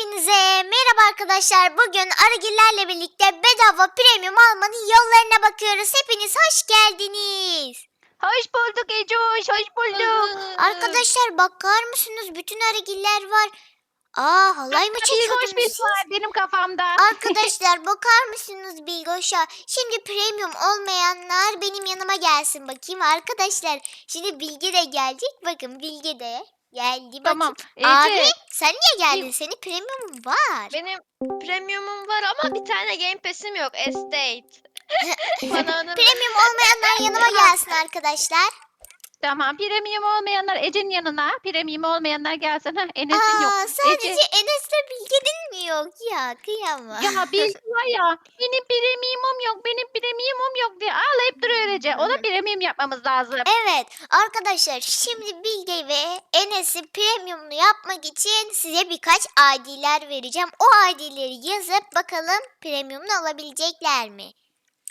Hepinize merhaba arkadaşlar. Bugün Arıgillerle birlikte bedava premium almanın yollarına bakıyoruz. Hepiniz hoş geldiniz. Hoş bulduk Ecoş, hoş bulduk. Arkadaşlar bakar mısınız? Bütün Arıgiller var. Aa halay mı çekiyordunuz siz? var benim kafamda. Arkadaşlar bakar mısınız Bilgoş'a? Şimdi premium olmayanlar benim yanıma gelsin bakayım arkadaşlar. Şimdi Bilge de gelecek. Bakın Bilge de geldi. Bakın. tamam. Ece, Abi sen niye geldin? Senin premium var. Benim premiumum var ama bir tane game pass'im yok. Estate. Bana onu Premium olmayanlar yanıma gelsin arkadaşlar. Tamam. Premium olmayanlar Ece'nin yanına. Premium olmayanlar gelsin. Heh, Enes'in yok. Aa, sadece Ece, Enes'le Bilge'nin mi yok ya? Kıyamam. ya bir var ya benim premiumum yok, benim premiumum yok diye ağlayıp duruyor Ece. Ona premium yapmamız lazım. Evet arkadaşlar şimdi Bilge ve Enes'i premiumlu yapmak için size birkaç ID'ler vereceğim. O ID'leri yazıp bakalım premiumlu alabilecekler mi?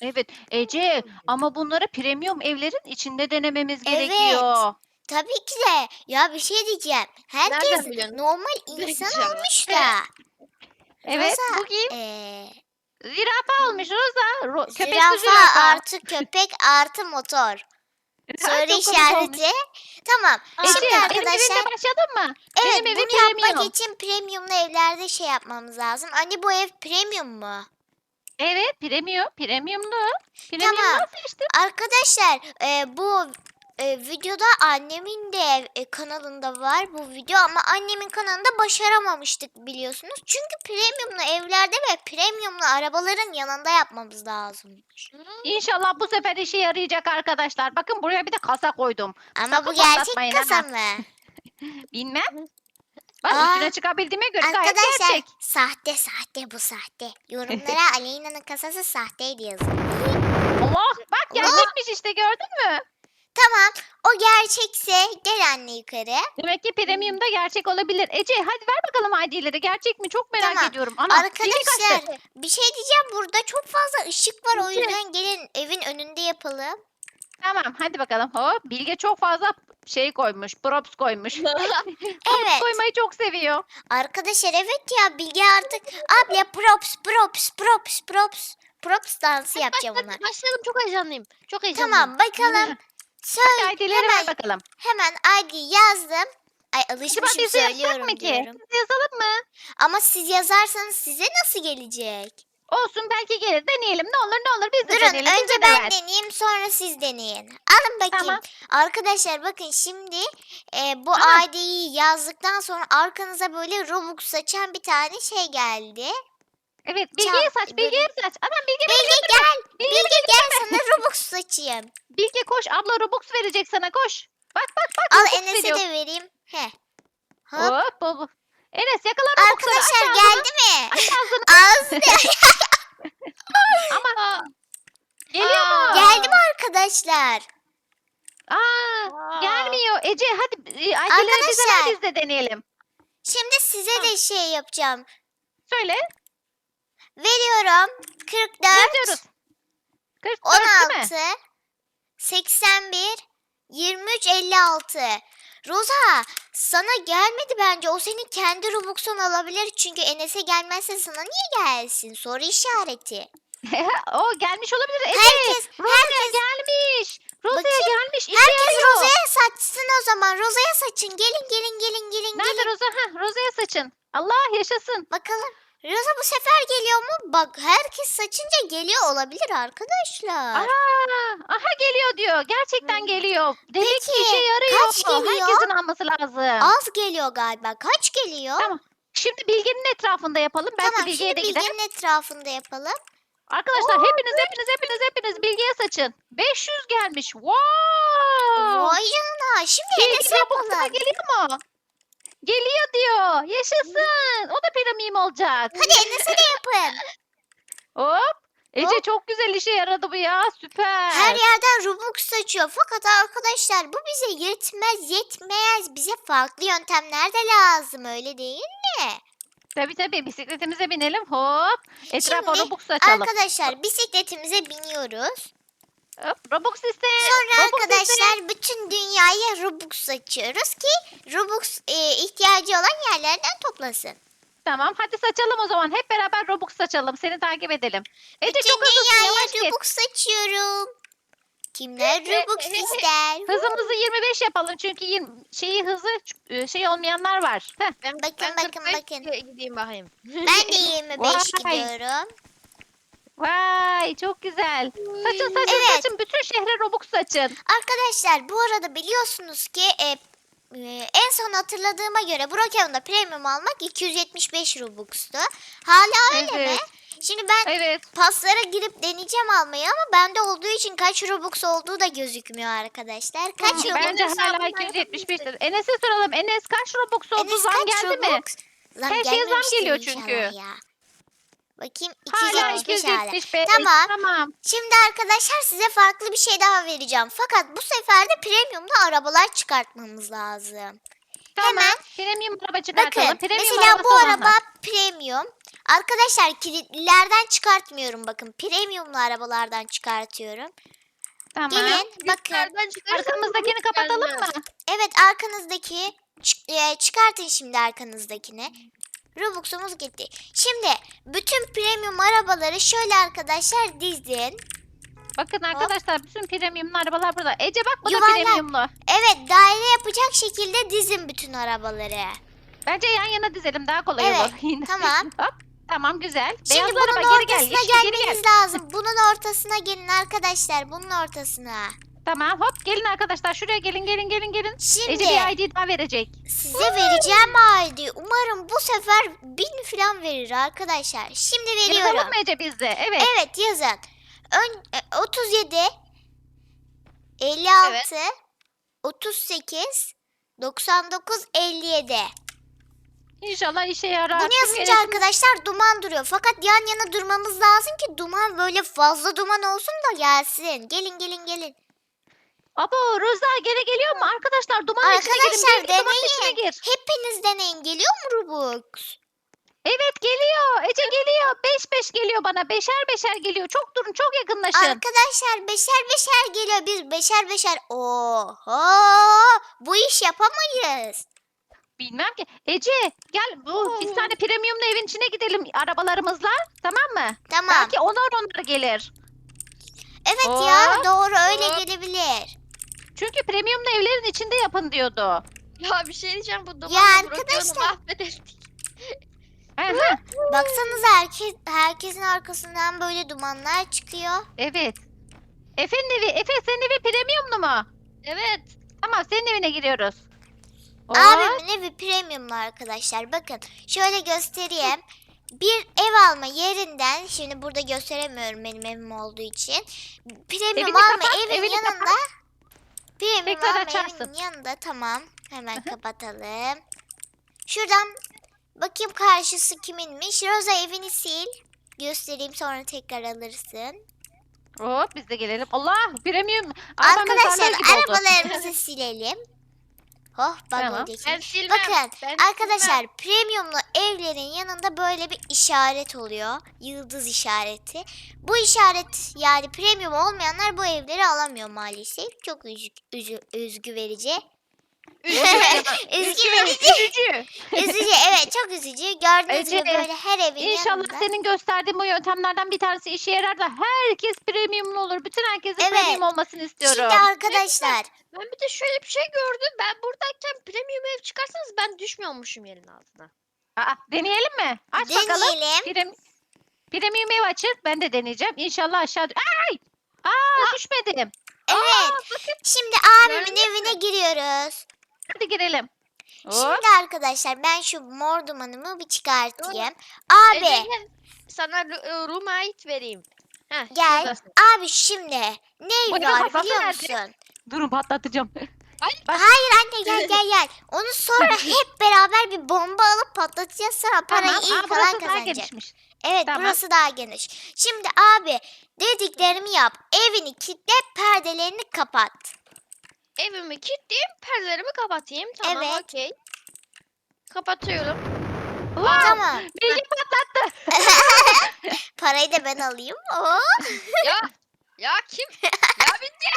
Evet Ece ama bunları premium evlerin içinde denememiz Evet. gerekiyor. Tabii ki de ya bir şey diyeceğim. Herkes Nereden biliyorsun? normal insan Diyeceğim. olmuş da. Evet Rosa, bu kim? Ee, Zürafa olmuş Rosa. Ro köpekli zürafa, zürafa. artı köpek artı motor. Soru Ay, çok komik olmuş. işareti. Tamam. Ece Şimdi benim arkadaşlar evimde başladın mı? evet benim evim bunu yapmak premium. için premiumlu evlerde şey yapmamız lazım. Anne bu ev premium mu? Evet premium. Premiumlu. Premium Tamam. işte? Arkadaşlar e, bu e, videoda annemin de e, kanalında var bu video ama annemin kanalında başaramamıştık biliyorsunuz. Çünkü premiumlu evlerde ve premiumlu arabaların yanında yapmamız lazım. İnşallah bu sefer işe yarayacak arkadaşlar. Bakın buraya bir de kasa koydum. Ama Sakın bu gerçek patlatmayın kasa mı? Bilmem. Bak Aa, üstüne çıkabildiğime göre gayet Arkadaşlar gerçek. sahte sahte bu sahte. Yorumlara Aleyna'nın kasası sahteydi yazın. Allah bak gerçekmiş işte gördün mü? Tamam o gerçekse gel anne yukarı. Demek ki premiumda gerçek olabilir. Ece hadi ver bakalım ID'leri. Gerçek mi? Çok merak Tamam. ediyorum. Ana. Arkadaşlar bir şey diyeceğim burada çok fazla ışık var o yüzden gelin evin önünde yapalım. Tamam hadi bakalım. Hop Bilge çok fazla şey koymuş. Props koymuş. Props Evet. koymayı çok seviyor. Arkadaşlar evet ya Bilge artık abla props props props props props dansı yapacağım ona. Başlayalım çok heyecanlıyım. Çok heyecanlıyım. Tamam bakalım. Söyle ID'leri ver hemen, bakalım. hemen ID yazdım. Ay Acaba alışmışım yazsak söylüyorum mı ki? diyorum. Biz de yazalım mı? Ama siz yazarsanız size nasıl gelecek? Olsun belki gelir. Deneyelim. Ne olur ne olur. Biz de Durun deneyelim. bize önce de ben ver. deneyeyim sonra siz deneyin. Alın bakayım. Tamam. Arkadaşlar bakın şimdi e, bu Aha. ID'yi yazdıktan sonra arkanıza böyle Robux saçan bir tane şey geldi. Evet Bilge'ye Çal- saç. Bilge'ye saç. Aman Bilge beni Bilge götürme. gel. Bilge, Bilge gel sana Robux saçayım. Bilge koş. Abla Robux verecek sana koş. Bak bak bak. Al Robux Enes'e veriyor. de vereyim. He. Hop. Hop hop. Enes yakala Robux'ları. Arkadaşlar aç geldi mi? Aç ağzını. Ağzı Ama geliyor Aa. mu? geldi mi arkadaşlar? Aa, gelmiyor. Ece hadi e, ID'leri bize ver Arkadaşlar. biz de deneyelim. Şimdi size de şey yapacağım. Söyle. Veriyorum. 44, Yazıyoruz. 44 değil mi? 16, 81, 23, 56. Roza sana gelmedi bence. O senin kendi Robux'un olabilir. Çünkü Enes'e gelmezse sana niye gelsin? Soru işareti. o gelmiş olabilir. Ece. Herkes, Roza'ya gelmiş. Roza'ya Bakayım. gelmiş. İşe herkes. Roza'ya saçsın o zaman. Roza'ya saçın. Gelin gelin gelin gelin Nerede gelin. Roza? Heh, Roza'ya saçın. Allah yaşasın. Bakalım. Roza bu sefer geliyor mu? Bak herkes saçınca geliyor olabilir arkadaşlar. Aha, aha geliyor diyor. Gerçekten geliyor. Demek ki Peki, işe yarıyor. kaç geliyor? Herkesin alması lazım. Az geliyor galiba. Kaç geliyor? Tamam. Şimdi Bilge'nin etrafında yapalım. Belki Tamam Bilge'ye şimdi de gider. bilginin etrafında yapalım. Arkadaşlar hepiniz hepiniz hepiniz hepiniz Bilge'ye saçın. 500 gelmiş. Wow. Vay canına. Şimdi Bilge Enes'e Robux'una yapalım. geliyor mu? Geliyor diyor. Yaşasın. O da premium olacak. Hadi Enes'e de yapın. Hop. Ece Hop. çok güzel işe yaradı bu ya. Süper. Her yerden Robux saçıyor. Fakat arkadaşlar bu bize yetmez yetmez. Bize farklı yöntemler de lazım öyle değil mi? Tabii tabii bisikletimize binelim. Hop. Etrafa Şimdi Robux açalım. Arkadaşlar bisikletimize biniyoruz. Hop. Robux iste. Sonra Robux iste. arkadaşlar bütün dünyaya Robux açıyoruz ki Robux e, ihtiyacı olan yerlerden toplasın. Tamam hadi saçalım o zaman. Hep beraber Robux saçalım. Seni takip edelim. Ece Bütün çok hızlısın dünyaya yavaş git. Robux saçıyorum. Kimler Robux ister? Hızımızı 25 yapalım çünkü 20, şeyi hızı e, şey olmayanlar var. Heh. Ben, Bakın, ben bakın, 45 bakın. gideyim bakayım. Ben de 25 Vay. gidiyorum. Vay çok güzel. Saçın saçın Evet. saçın. Bütün şehre Robux saçın. Arkadaşlar bu arada biliyorsunuz ki e, e, en son hatırladığıma göre Brokeon'da premium almak 275 Robux'tu. Hala öyle mi? Evet. Şimdi ben Evet. paslara girip deneyeceğim almayı ama bende olduğu için kaç Robux olduğu da gözükmüyor arkadaşlar. Kaç Robux? Bence hala yapalım 275'tir. Enes'e soralım. Enes kaç Robux oldu? Enes Zam kaç geldi mi? Robux? Zam Her şeye zam gelmemiştir geliyor inşallah çünkü. Ya. Bakayım Hala 275 hala. 275. Tamam. Tamam. Şimdi arkadaşlar size farklı bir şey daha vereceğim. Fakat bu sefer de premiumlu arabalar çıkartmamız lazım. Tamam. Hemen. Premium araba çıkartalım. Bakın Premium mesela bu olanlar. araba premium. Arkadaşlar kilitlilerden çıkartmıyorum bakın. Premiumlu arabalardan çıkartıyorum. Tamam. Gelin bakın. Arkamızdakini kapatalım mı? Evet arkanızdaki çık- e, çıkartın şimdi arkanızdakini. Robux'umuz gitti. Şimdi bütün premium arabaları şöyle arkadaşlar dizin. Bakın arkadaşlar bütün premiumlu arabalar burada. Ece bak bu Yuvarlak. da premiumlu. Evet daire yapacak şekilde dizin bütün arabaları. Bence yan yana dizelim daha kolay Evet, olur. Tamam. Hop. Tamam güzel. Şimdi Beyaz bunun araba geri gel. ortasına Yeşil geri gelmeniz gel. lazım. Bunun ortasına gelin arkadaşlar. Bunun ortasına. Tamam hop gelin arkadaşlar şuraya gelin gelin gelin gelin. Şimdi Ece bir ID daha verecek. size vereceğim ID. Umarım bu sefer bin falan verir arkadaşlar. Şimdi Yazalım veriyorum. mı Ece bizde? Evet. Evet yazın. Ön, e, 37 56 38 99 57. İnşallah işe yarar. Bunu yazınca arkadaşlar duman duruyor. Fakat yan yana durmamız lazım ki duman böyle fazla duman olsun da gelsin. Gelin gelin gelin. Abo Roza geri geliyor mu? Arkadaşlar dumanın içine girin. Arkadaşlar Bilgi dumanın içine deneyin. gir. Hepiniz deneyin. Geliyor mu Robux? Evet geliyor. Ece geliyor. 5 5 geliyor bana. Beşer beşer geliyor. Çok durun çok yakınlaşın. Arkadaşlar beşer beşer geliyor. Biz beşer beşer. Oho! Bu iş yapamayız. Bilmem ki. Ece gel bu bir tane premiumlu evin içine gidelim arabalarımızla. Tamam mı? Tamam. Belki onar onar gelir. Evet ya Hop, doğru öyle hop. gelebilir. Çünkü premiumlu evlerin içinde yapın diyordu. Ya bir şey diyeceğim bu Brokeon'u arkadaşlar. mahvedildik. Hı hı. Baksanıza herkes, herkesin arkasından böyle dumanlar çıkıyor. evet. Efe'nin evi. Efe senin evi premiumlu mu? Evet. Tamam senin evine giriyoruz. Hop. Abimin evi premiumlu arkadaşlar. Bakın şöyle göstereyim. Bir ev alma yerinden şimdi burada gösteremiyorum benim evim olduğu için. Premium Evini alma kapat, evin evini yanında. Premium Tekrar alma açarsın. yanında tamam. Hemen kapatalım. Şuradan bakayım karşısı kiminmiş. Rosa evini sil. Göstereyim sonra tekrar alırsın. Hop biz de gelelim. Allah premium. Arkadaşlar darlar gibi oldu. arabalarımızı silelim. Oh Tamam. Ben silmem. Bakın ben arkadaşlar premiumlu evlerin yanında böyle bir işaret oluyor. Yıldız işareti. Bu işaret yani premium olmayanlar bu evleri alamıyor maalesef. Çok üzü, üzü, üzgü verici. Üzgü verici. Üzücü. üzücü evet çok üzücü. Gördüğünüz Ece, gibi böyle her evin İnşallah yanında. senin gösterdiğin bu yöntemlerden bir tanesi işe yarar da herkes premiumlu olur. Bütün herkesin Evet. premium olmasını istiyorum. Şimdi arkadaşlar Ben bir de şöyle bir şey gördüm. Ben buradayken premium ev çıkarsanız ben düşmüyormuşum yerin altına. Aa, deneyelim mi? Aç bakalım. deneyelim. Prem premium ev açın. Ben de deneyeceğim. İnşallah aşağı... Ay! Aa, düşmedim. Evet. Şimdi abimin Gördünüz evine giriyoruz. Hadi girelim. Hop. Şimdi arkadaşlar ben şu mor dumanımı bir çıkartayım. Abi Ece gel, sana ru- e, roommate vereyim. Heh, Gel. şuradasın. Abi şimdi ne Buyurun, var masası biliyor nerede? musun? Durun patlatacağım. Hayır anne gel gel gel. Onu sonra hep beraber bir bomba alıp patlatacağız sonra parayı tamam. iyi Aa, falan burası daha kazanacak. gelişmiş. Evet Tamam. burası daha geniş. Şimdi abi dediklerimi yap. Evini kilitle perdelerini kapat. Evimi kilitleyeyim, perdelerimi kapatayım. Tamam, Evet. okey. Kapatıyorum. Wow. Tamam. Bilgi patlattı. Parayı da ben alayım. Oo. ya, ya kim? ya bitti.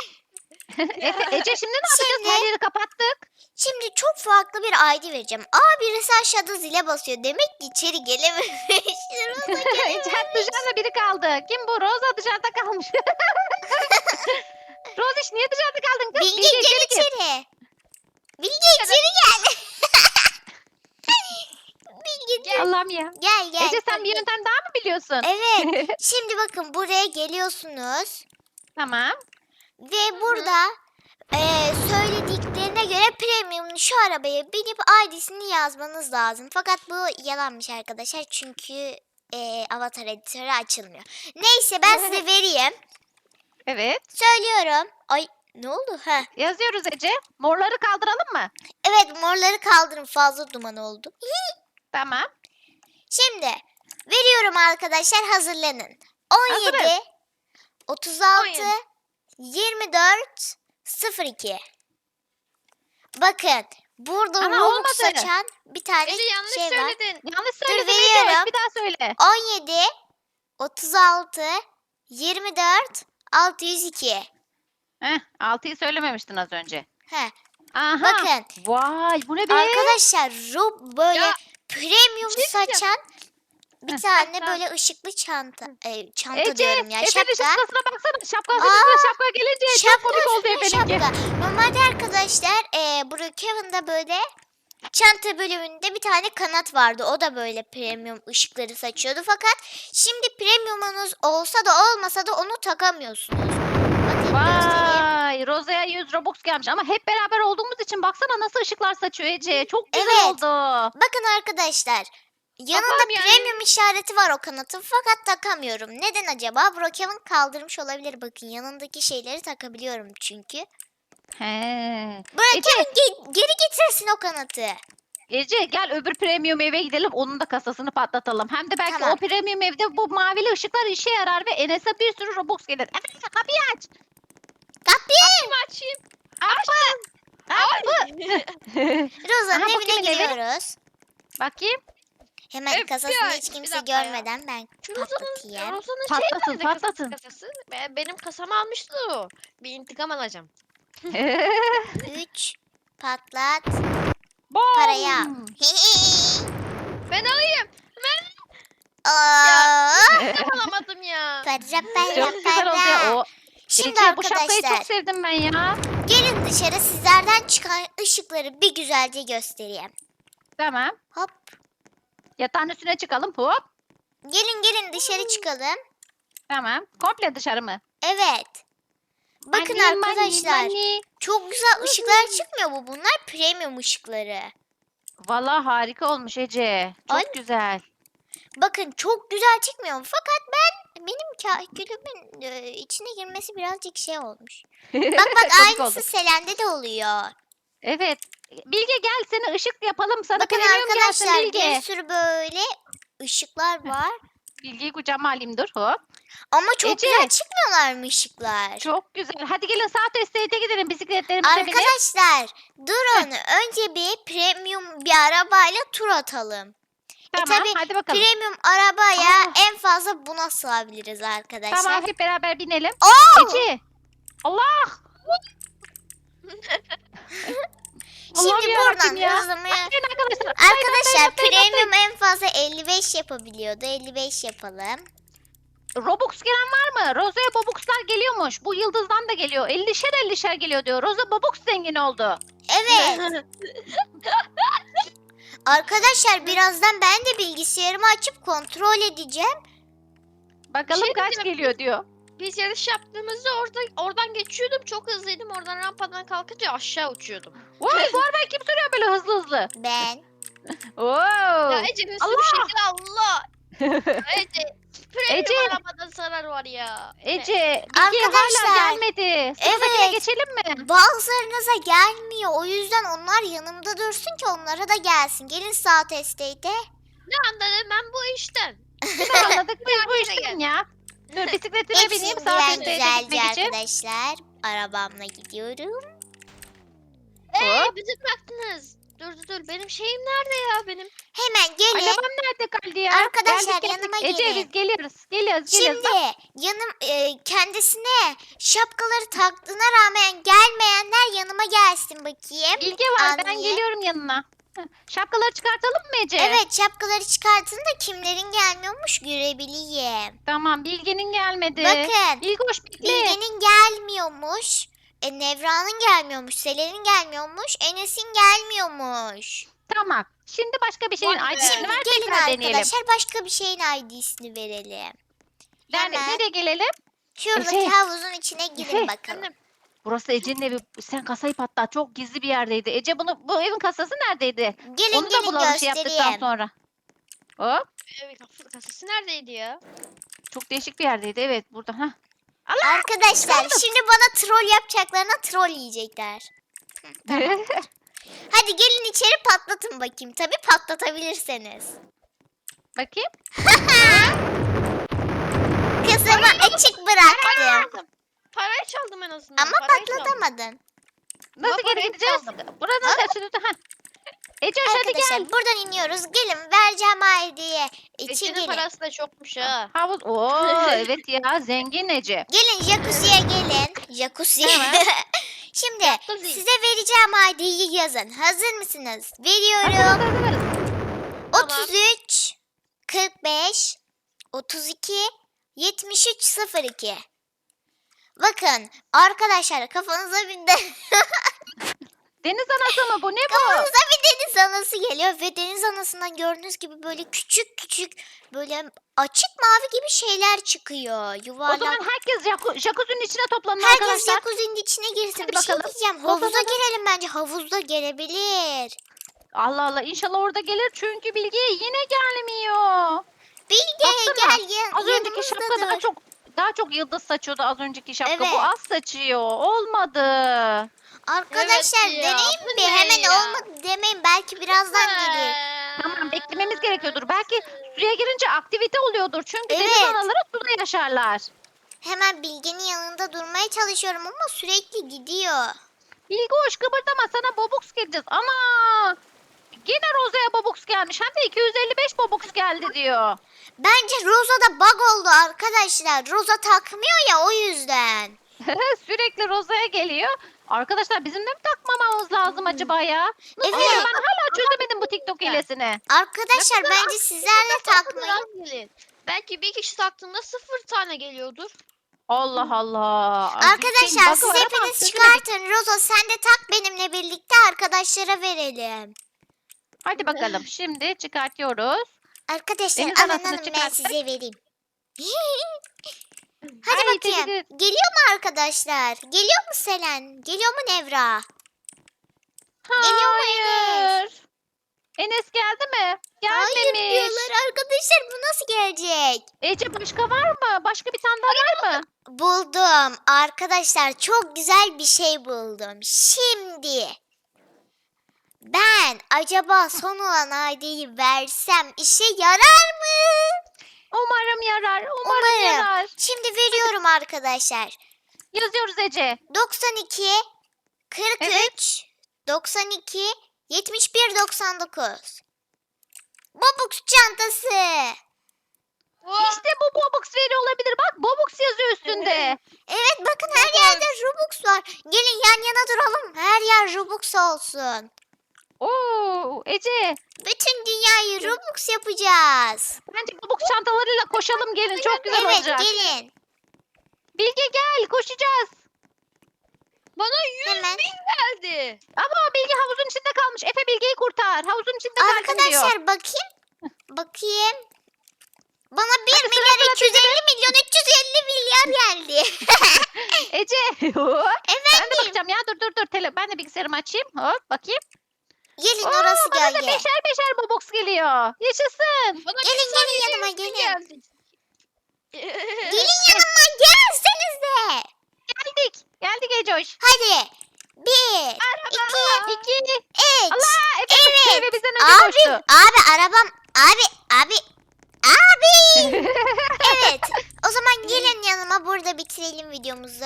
Efe, Ece şimdi ne yapacağız? Şimdi- Her yeri kapattık. Şimdi çok farklı bir ID vereceğim. Aa birisi aşağıda zile basıyor. Demek ki içeri gelememiş. Rosa Ece dışarıda biri kaldı. Kim bu? Roza dışarıda kalmış. Roziş niye dışarıda kaldın kız? Bilge Bilge gel içeri. Bilge içeri gel. Bilge dur. Allah'ım ya. Gel gel. Ece sen bir yöntem daha mı biliyorsun? Evet. Şimdi bakın buraya geliyorsunuz. Tamam. Ve burada eee, söylediklerine göre premium'un şu arabaya binip ID'sini yazmanız lazım. Fakat bu yalanmış arkadaşlar. Çünkü eee, avatar editörü açılmıyor. Neyse ben size vereyim. Evet. Söylüyorum. Ay ne oldu? Ha. Yazıyoruz Ece. Morları kaldıralım mı? Evet morları kaldırın fazla duman oldu. Tamam. Şimdi veriyorum arkadaşlar hazırlanın. 17 Hazırız. 36 17. 24 02 Bakın burada Ama olmadı. saçan bir tane Ece yanlış şey var. söyledin. Yanlış söyledin Ece. veriyorum. Bir daha söyle. 17 36 24 602 Heh, 6'yı söylememiştin az önce. He. Aha. Bakın Vay bu ne be? arkadaşlar Rob böyle Ya, premium şey saçan bir tane böyle ışıklı çanta e, çanta Ece, diyorum ya Efe'nin şapka. şapkasına baksana. Şapkası Aa, şapka gelince çok Şapka komik oldu Efe'ninki. şapka. Normalde arkadaşlar e, Brookhaven'da böyle çanta bölümünde bir tane kanat vardı. O da böyle premium ışıkları saçıyordu. Fakat şimdi premiumunuz olsa da olmasa da onu takamıyorsunuz. Bakın göstereyim. Vay Roza'ya 100 Robux gelmiş ama hep beraber olduğumuz için baksana nasıl ışıklar saçıyor Ece. Çok güzel Evet. oldu. Bakın arkadaşlar. Yanında Tamam yani. premium işareti var o kanatın fakat takamıyorum. Neden acaba? Brookhaven kaldırmış olabilir. Bakın yanındaki şeyleri takabiliyorum çünkü. He. Brookhaven ge- geri getirsin o kanatı. Ece gel öbür premium eve gidelim onun da kasasını patlatalım. Hem de belki Tamam. o premium evde bu mavili ışıklar işe yarar ve Enes'e bir sürü Robux gelir. Evet kapıyı aç. Kapıyı. Kim açayım? Açtım. Roza'nın Aha, bu evine kimin evi? Bakayım. Hemen FBI, kasasını hiç bir kimse dakika ya. görmeden ben Rozan'ın, patlatayım. Rozan'ın şey Patlatın, nerede kasası- patlatın. kasası? Be- Benim kasama almıştı o. Bir intikam alacağım. 3 patlat Bom. parayı al. Ben alayım. Aa, İntikam alamadım ya. para para Çok güzel oldu para. ya. O. Şimdi Ece bu şapkayı arkadaşlar çok sevdim ben ya. gelin dışarı sizlerden çıkan ışıkları bir güzelce göstereyim. Tamam. Hop. Yatağın üstüne çıkalım. Hop. Gelin gelin dışarı çıkalım. Tamam. Komple dışarı mı? Evet. Bakın Money, money, arkadaşlar money. çok güzel ışıklar çıkmıyor bu. Bunlar premium ışıkları. Vallahi harika olmuş Ece. Çok Ay. güzel. Bakın çok güzel çıkmıyor fakat ben benim kalkülümün e, içine girmesi birazcık şey olmuş. Bak bak aynısı oldu. Selen'de de oluyor. Evet. Bilge gel seni ışık yapalım. Sana Bakın premium gelsin arkadaşlar Bilge. bir sürü böyle ışıklar var. Bilgeyi kucağıma alayım dur. Hop. Ama çok Ece. güzel çıkmıyorlar mı ışıklar? Çok güzel. Hadi gelin saat estate'e gidelim bisikletlerimize binip. Arkadaşlar durun önce bir premium bir arabayla tur atalım. Tamam tabii, hadi bakalım. Premium arabaya Aa. en fazla buna sığabiliriz arkadaşlar. Tamam hep beraber binelim. Oo! Ece. Allah. Şimdi buradan ya. gelin arkadaşlar. Arkadaşlar atlayın, atlayın, premium en fazla 55 yapabiliyordu. 55 yapalım. Robux gelen var mı? Roza'ya Bobux'lar geliyormuş. Bu yıldızdan da geliyor. 50'şer 50'şer geliyor diyor. Roza Bobux zengin oldu. Evet. Arkadaşlar birazdan ben de bilgisayarımı açıp kontrol edeceğim. Bakalım şey kaç diyeceğim. geliyor diyor. Biz yarış yaptığımızda orada oradan geçiyordum. Çok hızlıydım. Oradan rampadan kalkınca aşağı uçuyordum. Vay bu arabayı kim sürüyor böyle hızlı hızlı? Ben. Oo. Ya Ece bir sürü Allah! şekil Allah. Ece. Premium Ece. arabada zarar var ya. Ece, Bilge hala Arkadaşlar, gelmedi. Sıradakine evet. geçelim mi? Bazılarınıza gelmiyor. O yüzden onlar yanımda dursun ki onlara da gelsin. Gelin saat estate'e. Ne anladım ben bu işten. Biz anladık biz bu işten ya. Dur bisikletime bineyim Hepsini saat ben üstüne güzelce gitmek için. arkadaşlar. Arabamla gidiyorum. Eee Hop. bizi bıraktınız. Dur dur dur benim şeyim nerede ya benim? Hemen gelin. Arabam nerede kaldı? ya. Arkadaşlar, Geldik, geldik. yanıma Ece gelin. biz geliyoruz. Geliyoruz geliyoruz. Şimdi yanım e, kendisine şapkaları taktığına rağmen gelmeyenler yanıma gelsin bakayım. Bilge var ben Anne. geliyorum yanına. Şapkaları çıkartalım mı Ece? Evet şapkaları çıkartın da kimlerin gelmiyormuş görebileyim. Tamam Bilge'nin gelmedi. Bakın Bilge hoş bekle. Bilge'nin gelmiyormuş. E, Nevra'nın gelmiyormuş. Selen'in gelmiyormuş. Enes'in gelmiyormuş. Tamam. Şimdi başka bir şeyin Bak. ID'sini Şimdi ver gelin tekrar deneyelim. arkadaşlar başka bir şeyin ID'sini verelim. Yani Hemen. nereye gelelim? Şuradaki Efe. havuzun içine girin Efe. bakalım. Burası Ece'nin evi. Sen kasayı patlat. Çok gizli bir yerdeydi. Ece bunu bu evin kasası neredeydi? Gelin Onu da gelin bulalım şey yaptıktan göstereyim. sonra. Hop. evi kaf- kasası neredeydi ya? Çok değişik bir yerdeydi. Evet burada. Hah. Arkadaşlar Kaldım. şimdi bana troll yapacaklarına troll yiyecekler. Hadi gelin içeri patlatın bakayım. Tabi patlatabilirseniz. Bakayım. Kızımı açık bıraktım. Çaldım. Parayı çaldım en azından. Ama parayı çaldım. patlatamadın. Nasıl Bak, geri orayı gideceğiz? çaldım. Buradan kaçırdı. Ha. Ece hadi Arkadaşlar gel. buradan iniyoruz. Gelin vereceğim ID'ye. İçi Ece'nin gelin. parası da çokmuş ha. Havuz. Oo evet ya zengin Ece. Gelin jacuzziye gelin. Jacuzzi. Tamam. Şimdi Jacuzzi. size vereceğim ID'yi yazın. Hazır mısınız? Hadi, Veriyorum. hadi, hadi. Tamam. 33 45 32 73 02 Bakın arkadaşlar kafanıza bir de Deniz anası mı bu? Ne bu? kafanıza bir deniz anası geliyor ve deniz anasından gördüğünüz gibi böyle küçük küçük böyle açık mavi gibi şeyler çıkıyor. O Yuvarlak. zaman herkes jacu- jacuzzi'nin içine toplanın Herkes arkadaşlar. jacuzzi'nin içine girsin. Hadi bir şey bakalım. diyeceğim. O Havuza zaman- girelim bence. Havuzda gelebilir. Allah Allah inşallah orada gelir çünkü Bilge yine gelmiyor. Bilge Baksana, gel yan, Az önceki şapka daha dur. çok daha çok yıldız saçıyordu az önceki şapka. Evet. Bu az saçıyor. Olmadı. Arkadaşlar Evet ya, bir ne hemen ya? olmadı demeyin. Belki birazdan gelir. Tamam beklememiz gerekiyordur. Belki suya girince aktivite oluyordur. Çünkü deniz Evet. anaları suda yaşarlar. Hemen Bilge'nin yanında durmaya çalışıyorum ama sürekli gidiyor. Bilge hoş kıpırdama sana Bobux geleceğiz. Ama yine Roza'ya Bobux gelmiş. Hem de 255 Bobux geldi diyor. Bence Rosa'da bug oldu arkadaşlar. Rosa takmıyor ya o yüzden. Sürekli Roza'ya geliyor. Arkadaşlar bizim de mi takmamamız lazım acaba ya? Nasıl Evet. Ben hala çözemedim bu TikTok hilesini. Arkadaşlar bence sizler de takmayın. Belki bir kişi taktığında sıfır tane geliyordur. Allah Allah. Ay, bir Arkadaşlar bug'ı siz var ama hepiniz çözemedik. çıkartın. Rosa sen de tak benimle birlikte arkadaşlara verelim. Hadi bakalım. Şimdi çıkartıyoruz. Arkadaşlar Deniz alın anasını alın ben çıkarttık. size vereyim. Hadi Ay, bakayım. teşekkür- Geliyor mu arkadaşlar? Geliyor mu Selen? Geliyor mu Nevra? Geliyor mu Hayır. Enes geldi mi? Hayır Gelmemiş. diyorlar arkadaşlar bu nasıl gelecek? Ece başka var mı? Başka bir tane daha var mı? Buldum. Arkadaşlar çok güzel bir şey buldum. Şimdi ben acaba son olan ID'yi versem işe yarar mı? Umarım yarar. Umarım, Umarım. yarar. Şimdi veriyorum arkadaşlar. Yazıyoruz Ece. 92 43 92 71 99 Bobux çantası. İşte bu Bobux veri olabilir. Bak Bobux yazıyor üstünde. Evet bakın her yerde Robux var. Gelin yan yana duralım. Her yer Robux olsun. Oo Ece. Bütün dünyayı Robux yapacağız. Bence Bobux çantalarıyla koşalım gelin. Çok güzel evet olacak. gelin. Bilge gel koşacağız. Bana 100 Hemen. bin geldi. Ama Bilge havuzun içinde kalmış. Efe Bilge'yi kurtar. Havuzun içinde diyor. Arkadaşlar bakayım. Bakayım. Bana 1 Hadi milyar sıra 250 milyon 350 milyar geldi. Ece. ben de Efendim. bakacağım ya. Dur dur dur. Tele ben de bilgisayarımı açayım. Hop bakayım. Gelin Oo, orası bana da gölge. beşer beşer Bobux geliyor. Yaşasın. Bana Gelin, bir gelin yanıma, 700 bin gelin. geldi. Gelin yanıma gelseniz de. Geldik. Geldik Ecoş. Hadi. Bir, iki, İki. üç. Allah Efe, Evet. Efe bizden önce Abi, koştu. abi arabam, abi, abi, abi. evet. O zaman gelin yanıma burada bitirelim videomuzu.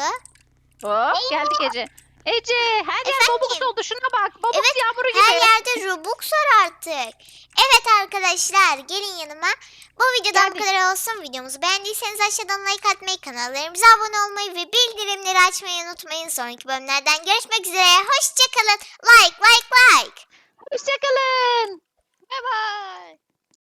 Hop geldik Ece. Ece her yer Efendim? Robux oldu. Şuna bak. Robux Evet, yağmuru gibi. Her yerde Robux var artık. Evet arkadaşlar gelin yanıma. Bu videodan bu Geldik. kadar olsun. Videomuzu beğendiyseniz aşağıdan like atmayı, kanallarımıza abone olmayı ve bildirimleri açmayı unutmayın. Sonraki bölümlerden görüşmek üzere. Hoşçakalın. Like like like. Hoşçakalın. Bye bye.